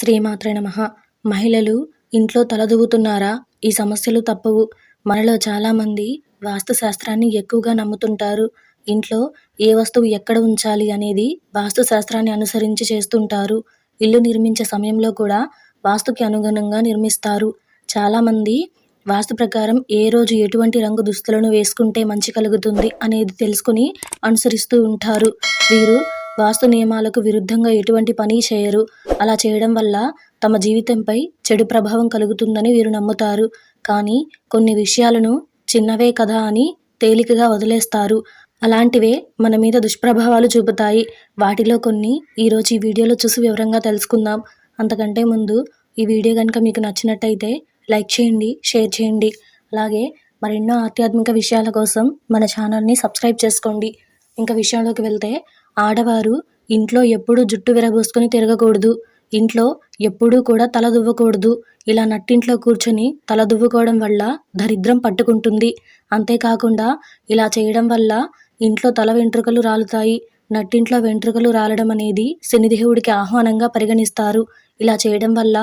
శ్రీమాత్రే నమ. మహిళలు ఇంట్లో తలదూవుతున్నారా? ఈ సమస్యలు తప్పవు. మనలో చాలామంది వాస్తు శాస్త్రాన్ని ఎక్కువగా నమ్ముతుంటారు. ఇంట్లో ఏ వస్తువు ఎక్కడ ఉంచాలి అనేది వాస్తు శాస్త్రాన్ని అనుసరించి చేస్తుంటారు. ఇల్లు నిర్మించే సమయంలో కూడా వాస్తుకి అనుగుణంగా నిర్మిస్తారు. చాలామంది వాస్తు ప్రకారం ఏ రోజు ఎటువంటి రంగు దుస్తులను వేసుకుంటే మంచి కలుగుతుంది అనేది తెలుసుకుని అనుసరిస్తూ ఉంటారు. వీరు వాస్తు నియమాలకు విరుద్ధంగా ఎటువంటి పని చేయరు. అలా చేయడం వల్ల తమ జీవితంపై చెడు ప్రభావం కలుగుతుందని వీరు నమ్ముతారు. కానీ కొన్ని విషయాలను చిన్నవే కదా అని తేలికగా వదిలేస్తారు. అలాంటివే మన మీద దుష్ప్రభావాలు చూపుతాయి. వాటిలో కొన్ని ఈరోజు ఈ వీడియోలో చూసి వివరంగా తెలుసుకుందాం. అంతకంటే ముందు ఈ వీడియో కనుక మీకు నచ్చినట్టయితే లైక్ చేయండి షేర్ చేయండి. అలాగే మరెన్నో ఆధ్యాత్మిక విషయాల కోసం మన ఛానల్ని సబ్స్క్రైబ్ చేసుకోండి. ఇంకా విషయంలోకి వెళ్తే ఆడవారు ఇంట్లో ఎప్పుడూ జుట్టు విరబోసుకొని తిరగకూడదు. ఇంట్లో ఎప్పుడూ కూడా తల దువ్వకూడదు. ఇలా నట్టింట్లో కూర్చొని తల దువ్వుకోవడం వల్ల దరిద్రం పట్టుకుంటుంది. అంతేకాకుండా ఇలా చేయడం వల్ల ఇంట్లో తల వెంట్రుకలు రాలుతాయి. నట్టింట్లో వెంట్రుకలు రాలడం అనేది శనిదేవుడికి ఆహ్వానంగా పరిగణిస్తారు. ఇలా చేయడం వల్ల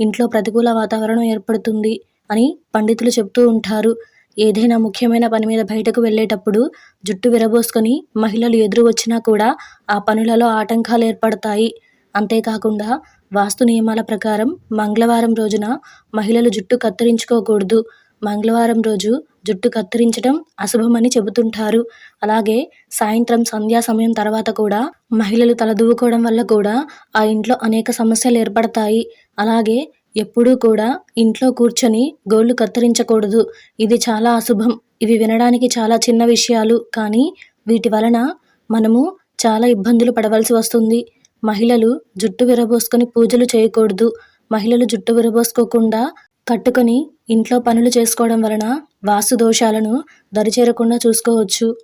ఇంట్లో ప్రతికూల వాతావరణం ఏర్పడుతుంది అని పండితులు చెప్తూ ఉంటారు. ఏదైనా ముఖ్యమైన పని మీద బయటకు వెళ్ళేటప్పుడు జుట్టు విరబోసుకొని మహిళలు ఎదురు వచ్చినా కూడా ఆ పనులలో ఆటంకాలు ఏర్పడతాయి. అంతేకాకుండా వాస్తు నియమాల ప్రకారం మంగళవారం రోజున మహిళలు జుట్టు కత్తిరించుకోకూడదు. మంగళవారం రోజు జుట్టు కత్తిరించడం అశుభమని చెబుతుంటారు. అలాగే సాయంత్రం సంధ్యా సమయం తర్వాత కూడా మహిళలు తలదువ్వుకోవడం వల్ల కూడా ఆ ఇంట్లో అనేక సమస్యలు ఏర్పడతాయి. అలాగే ఎప్పుడూ కూడా ఇంట్లో కూర్చొని గోళ్ళు కత్తిరించకూడదు. ఇది చాలా అశుభం. ఇవి వినడానికి చాలా చిన్న విషయాలు. కానీ వీటి వలన మనము చాలా ఇబ్బందులు పడవలసి వస్తుంది. మహిళలు జుట్టు విరబోసుకొని పూజలు చేయకూడదు. మహిళలు జుట్టు విరబోసుకోకుండా కట్టుకొని ఇంట్లో పనులు చేసుకోవడం వలన వాస్తు దోషాలను దరిచేరకుండా చూసుకోవచ్చు.